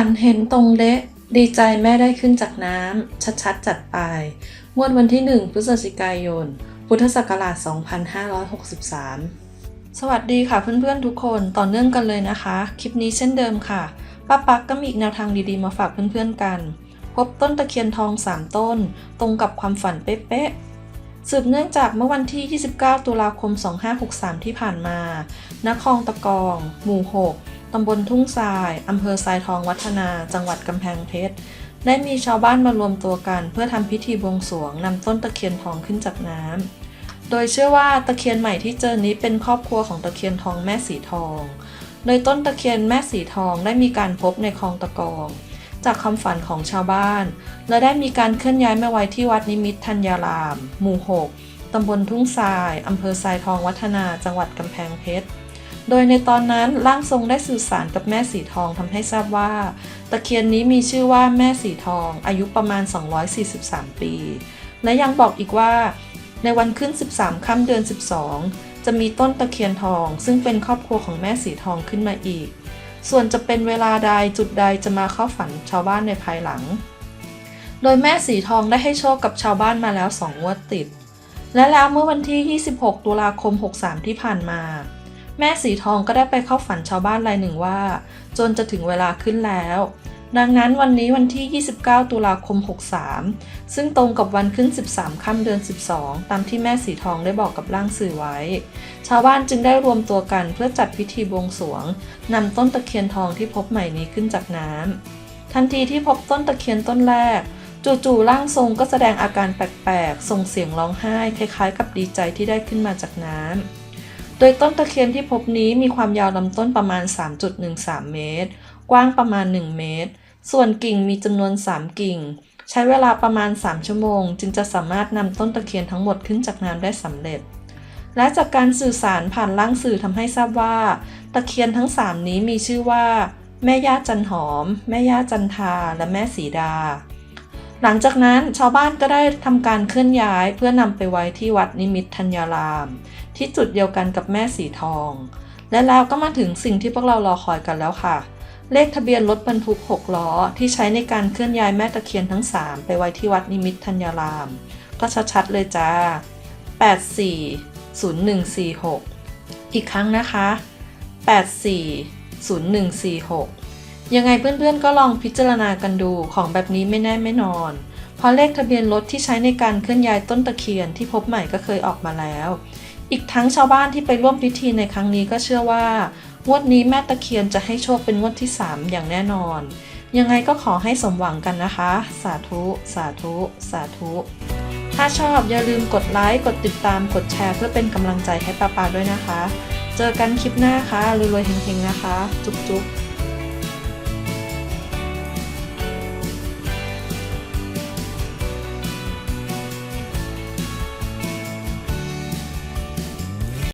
ันเห็นตรงเละดีใจแม่ได้ขึ้นจากน้ำ ชัดๆ จัดไปงวดวันที่ 1 พฤศจิกายน พุทธศักราช 2563 สวัสดีค่ะเพื่อนๆทุกคนต่อเนื่องกันเลยนะคะ คลิปนี้เช่นเดิมค่ะ ป้าปักก็มีอีกแนวทางดีๆมาฝากเพื่อนๆกัน พบต้นตะเคียนทอง 3 ต้น ตรงกับความฝันเป๊ะๆสืบเนื่องจากเมื่อวันที่ 29 ตุลาคม 2563 ที่ผ่านมานครตะกอง หมู่ 6 ตำบลทุ่งทรายอำเภอทรายทองวัฒนา จังหวัดกำแพงเพชร ได้มีชาวบ้านมารวมตัวกัน เพื่อทำพิธีบวงสรวงนำต้นตะเคียนทองขึ้นจากน้ำ โดยเชื่อว่าตะเคียนใหม่ที่เจอนี้เป็นครอบครัวของตะเคียนทองแม่สีทอง โดยต้นตะเคียนแม่สีทองได้มีการพบในคลองตะกอง จากคำฝันของชาวบ้าน และได้มีการเคลื่อนย้ายมาไว้ที่วัดนิมิตธัญญาราม หมู่ 6ตำบลทุ่งทรายอำเภอทรายทองวัฒนา จังหวัดกำแพงเพชร โดยในตอนนั้นร่างทรงได้สื่อสารกับแม่สีทองทำให้ทราบว่า ตะเคียนนี้มีชื่อว่าแม่สีทอง อายุประมาณ 243 ปี และยังบอกอีกว่า ในวันขึ้น 13ค่ำเดือน 12 จะมีต้นตะเคียนทอง ซึ่งเป็นครอบครัวของแม่สีทองขึ้นมาอีก ส่วนจะเป็นเวลาใดจุดใดจะมาเข้าฝันชาวบ้านในภายหลัง โดยแม่สีทองได้ให้โชคกับชาวบ้านมาแล้ว2งวดติด และแล้วเมื่อวันที่ 26 ตุลาคม 63 ที่ผ่านมา แม่สีทองก็ได้ไปเข้าฝันชาวบ้านรายหนึ่งว่า จนจะถึงเวลาขึ้นแล้ว ดังนั้นวันนี้วันที่ 29 ตุลาคม 63 ซึ่งตรงกับวันขึ้น 13 ค่ำเดือน 12 ตามที่แม่สีทองได้บอกกับร่างสื่อไว้ ชาวบ้านจึงได้รวมตัวกันเพื่อจัดพิธีบวงสรวงนำต้นตะเคียนทองที่พบใหม่นี้ขึ้นจากน้ำทันทีที่พบต้นตะเคียนต้นแรกจู่ๆร่างทรงก็แสดงอาการแปลกๆ ส่งเสียงร้องไห้ คล้ายๆ กับดีใจที่ได้ขึ้นมาจากน้ำ โดยต้นตะเคียนที่พบนี้มีความยาวลำต้นประมาณ 3.13 เมตร กว้างประมาณ 1 เมตร ส่วนกิ่งมีจำนวน 3 กิ่ง ใช้เวลาประมาณ 3 ชั่วโมง จึงจะสามารถนำต้นตะเคียนทั้งหมดขึ้นจากน้ำได้สำเร็จ และจากการสื่อสารผ่านร่างสื่อทำให้ทราบว่า ตะเคียนทั้ง 3 นี้มีชื่อว่า แม่ย่าจันหอม แม่ย่าจันทา และแม่สีดา หลังจากนั้นชาวบ้านก็ได้ทำการเคลื่อนย้ายเพื่อนำไปไว้ที่วัดนิมิตธัญญาราม ที่จุดเดียวกันกับแม่สีทอง และแล้วก็มาถึงสิ่งที่พวกเรารอคอยกันแล้วค่ะ เลขทะเบียนรถบรรทุก 6 ล้อ ที่ใช้ในการเคลื่อนย้ายแม่ตะเคียนทั้ง 3 ไปไว้ที่วัดนิมิตธัญญาราม ก็ชัดๆเลยจ้า 840146 อีกครั้งนะคะ 840146 ยังไงเพื่อนๆก็ลองพิจารณากันดูของแบบนี้ไม่แน่ไม่นอนเพราะเลขทะเบียนรถที่ใช้ในการเคลื่อนย้ายต้นตะเคียนที่พบใหม่ก็เคยออกมาแล้ว อีกทั้งชาวบ้านที่ไปร่วมพิธีในครั้งนี้ก็เชื่อว่างวดนี้แม่ตะเคียนจะให้โชคเป็นงวดที่ 3 อย่างแน่นอน ยังไงก็ขอให้สมหวังกันนะคะ สาธุ สาธุ สาธุ ถ้าชอบอย่าลืมกดไลค์ กดติดตาม กดแชร์เพื่อเป็นกำลังใจให้ป้าปาด้วยนะคะ เจอกันคลิปหน้าค่ะรวยๆเฮงๆนะคะ จุ๊บๆ